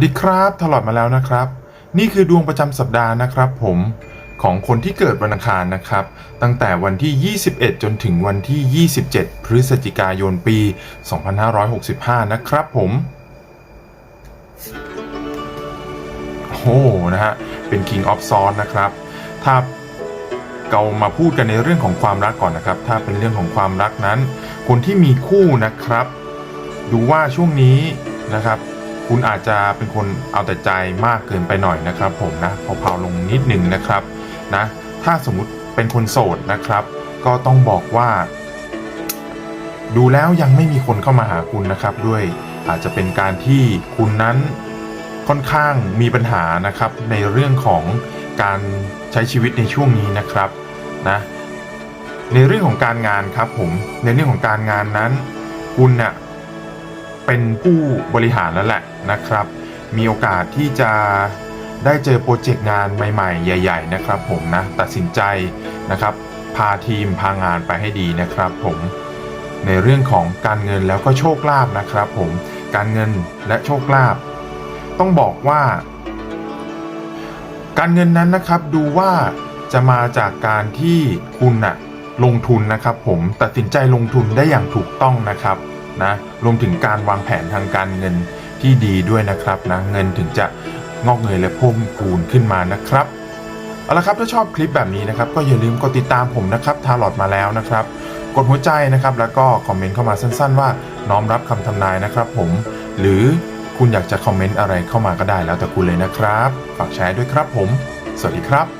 สวัสดีครับถลอดมาแล้วนะครับ นี่คือดวงประจำสัปดาห์นะครับผมของคนที่เกิดวันอังคารนะครับ ตั้งแต่วันที่ 21 จนถึงวันที่ 27 พฤศจิกายนปี 2565 นะครับผมโอ้โหนะฮะ เป็น King of s w o r d นะครับ ถ้าเรามาพูดกันในเรื่องของความรักก่อนนะครับ ถ้าเป็นเรื่องของความรักนั้น คนที่มีคู่นะครับ ดูว่าช่วงนี้นะครับ คุณอาจจะเป็นคนเอาแต่ใจมากเกินไปหน่อยนะครับผมนะเผาๆลงนิดหนึ่งนะครับนะถ้าสมมุติเป็นคนโสดนะครับ ก็ต้องบอกว่า ดูแล้วยังไม่มีคนเข้ามาหาคุณนะครับ ด้วยอาจจะเป็นการที่คุณนั้นค่อนข้างมีปัญหานะครับ ในเรื่องของการใช้ชีวิตในช่วงนี้นะครับนะในเรื่องของการงานครับผมในเรื่องของการงานนั้น คุณน่ะ เป็นผู้บริหารแล้วแหละนะครับ มีโอกาสที่จะได้เจอโปรเจกต์งานใหม่ๆ ใหญ่ ๆ นะครับผมนะตัดสินใจนะครับ พาทีมพางานไปให้ดีนะครับผมในเรื่องของการเงินแล้วก็โชคลาภนะครับผมการเงินและโชคลาภต้องบอกว่า การเงินนั้นนะครับดูว่าจะมาจากการที่คุณน่ะลงทุนนะครับผมตัดสินใจลงทุนได้อย่างถูกต้องนะครับ นะรวมถึงการวางแผนทางการเงินที่ดีด้วยนะครับนะเงินถึงจะงอกเงยและเพิ่มพูนขึ้นมานะครับเอาละครับถ้าชอบคลิปแบบนี้นะครับ ก็อย่าลืมกดติดตามผมนะครับทาร์ลอดมาแล้วนะครับ กดหัวใจนะครับ แล้วก็คอมเมนต์เข้ามาสั้น ๆ ว่าน้อมรับคำทำนายนะครับ ผมหรือคุณอยากจะคอมเมนต์อะไรเข้ามาก็ได้แล้วแต่คุณเลยนะครับ ฝากแชร์ด้วยครับผม สวัสดีครับ